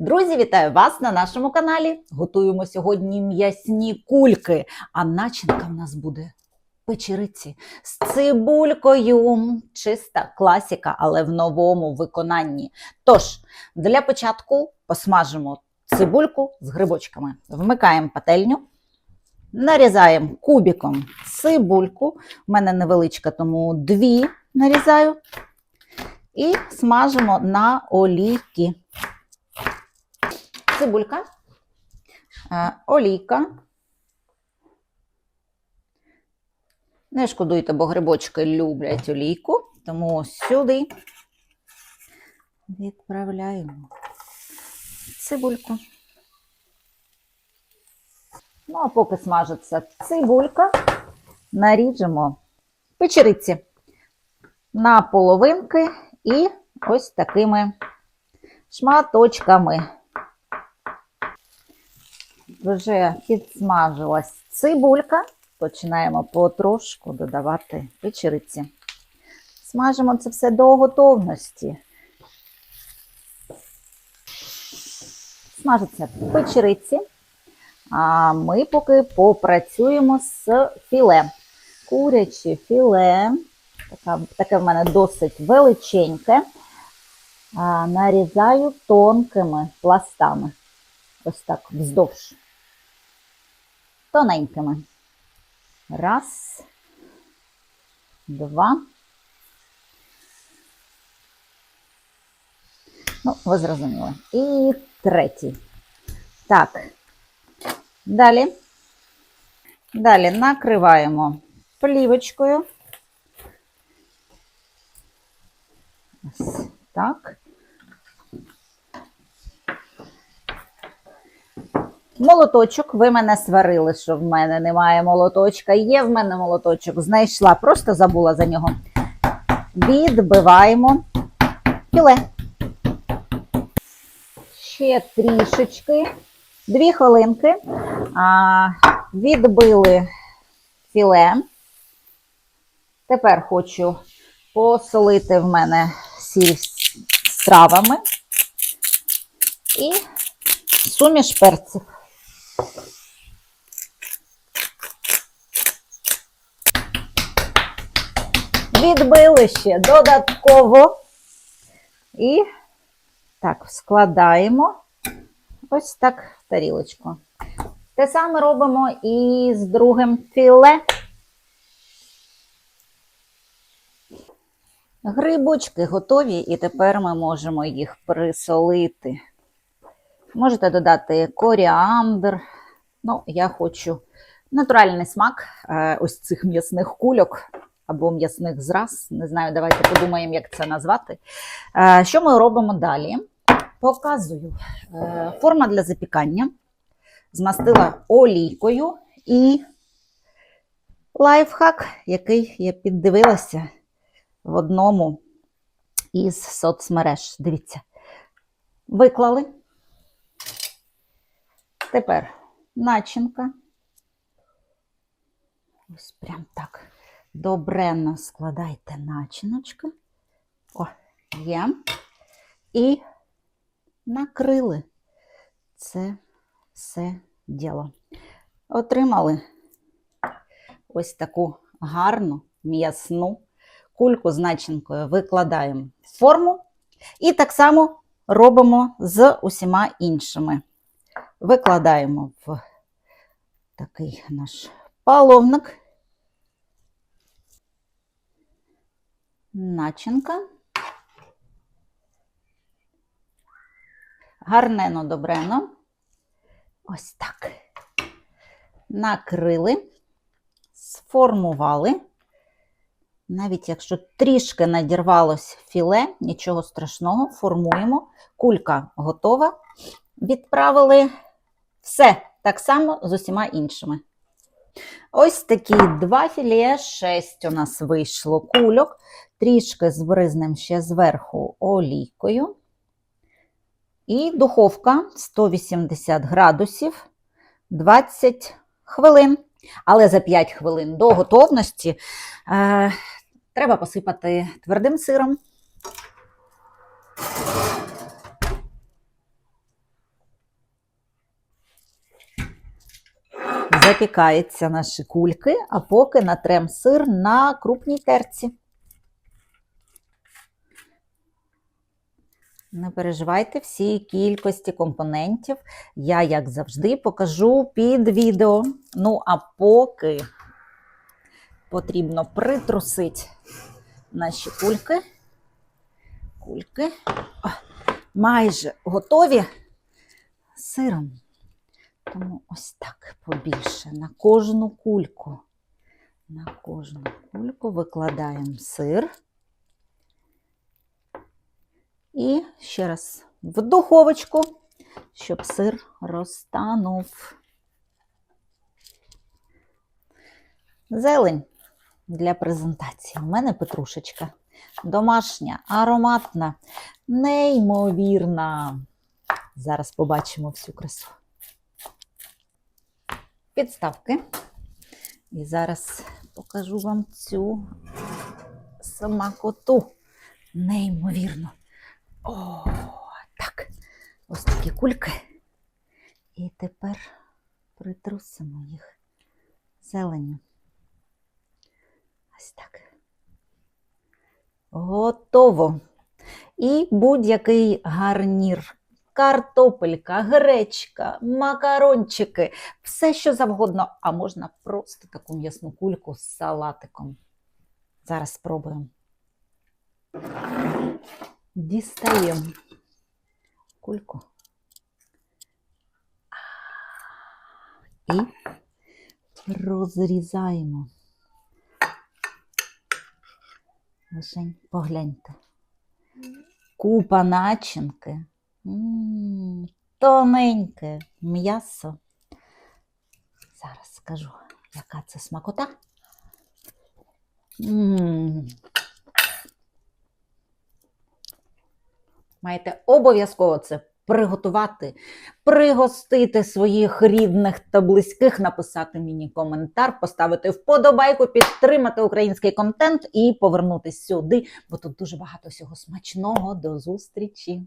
Друзі, вітаю вас на нашому каналі. Готуємо сьогодні м'ясні кульки, а начинка в нас буде печериці з цибулькою. Чиста класіка, але в новому виконанні. Тож, для початку посмажимо цибульку з грибочками. Вмикаємо пательню, нарізаємо кубиком цибульку. У мене невеличка, тому дві нарізаю. І смажимо на олійки цибулька, е, олійка. Не шкодуйте, бо грибочки люблять олійку, тому сюди відправляємо цибульку. Ну, а поки смажиться цибулька, наріжемо печериці на половинки і ось такими шматочками вже підсмажилась цибулька. Починаємо потрошку додавати печериці. Смажимо це все до готовності. Смажаться печериці, а ми поки попрацюємо з філе. Куряче філе, таке в мене досить величеньке. Нарізаю тонкими пластами ось так вздовж. Тоненькими. Раз, два. Ну, ви зрозуміли. І третій. Так. Далі. Далі накриваємо плівочкою. Ось так. Молоточок, ви мене сварили, що в мене немає молоточка. Є в мене молоточок, знайшла, просто забула за нього. Відбиваємо філе. Ще трішечки, дві хвилинки. А, відбили філе. Тепер хочу посолити в мене сіль з травами і суміш перців. Відбили ще додатково. І так, складаємо ось так в тарілочку. Те саме робимо і з другим філе. Грибочки готові, і тепер ми можемо їх присолити. Можете додати коріандр. Ну, я хочу натуральний смак е, ось цих м'ясних кульок або м'ясних зраз. Не знаю, давайте подумаємо, як це назвати. Е, Що ми робимо далі? Показую Е, форма для запікання. Змастила олійкою і лайфхак, який я піддивилася в одному із соцмереж. Дивіться, виклали. Тепер начинка. Ось прям так. Добренно складайте начиночки. О, є. І накрили це все діло. Отримали ось таку гарну м'ясну кульку з начинкою. Викладаємо в форму. І так само робимо з усіма іншими викладаємо в такий наш половник. Начинка. Гарнено добрено. Ось так. Накрили, сформували. Навіть якщо трішки надірвалось філе, нічого страшного, формуємо. Кулька готова. Відправили все так само з усіма іншими. Ось такі два філе, шесть у нас вийшло кульок. Трішки збризнем ще зверху олійкою. І духовка 180 градусів 20 хвилин. Але за 5 хвилин до готовності е, треба посипати твердим сиром. Запікаються наші кульки, а поки натрем сир на крупній терці. Не переживайте всі кількості компонентів. Я, як завжди, покажу під відео. Ну, а поки потрібно притрусити наші кульки. Кульки О, майже готові сиром. Тому ось так побільше. На кожну кульку. На кожну кульку викладаємо сир. І ще раз в духовочку, щоб сир розтанув. Зелень для презентації. У мене петрушечка. Домашня, ароматна, неймовірна. Зараз побачимо всю красу. Підставки. І зараз покажу вам цю смакоту. Неймовірно. О, так. Ось такі кульки. І тепер притрусимо їх зеленю. Ось так. Готово. І будь-який гарнір. Картопелька, гречка, макарончики, все що завгодно, а можна просто таку м'ясну кульку з салатиком. Зараз спробуємо. Дістаємо кульку. І розрізаємо. Лишень погляньте. Купа начинки. Тоненьке м'ясо. Зараз скажу, яка це смакота. Маєте обов'язково це приготувати, пригостити своїх рідних та близьких, написати мені коментар, поставити вподобайку, підтримати український контент і повернутися сюди, бо тут дуже багато всього смачного. До зустрічі!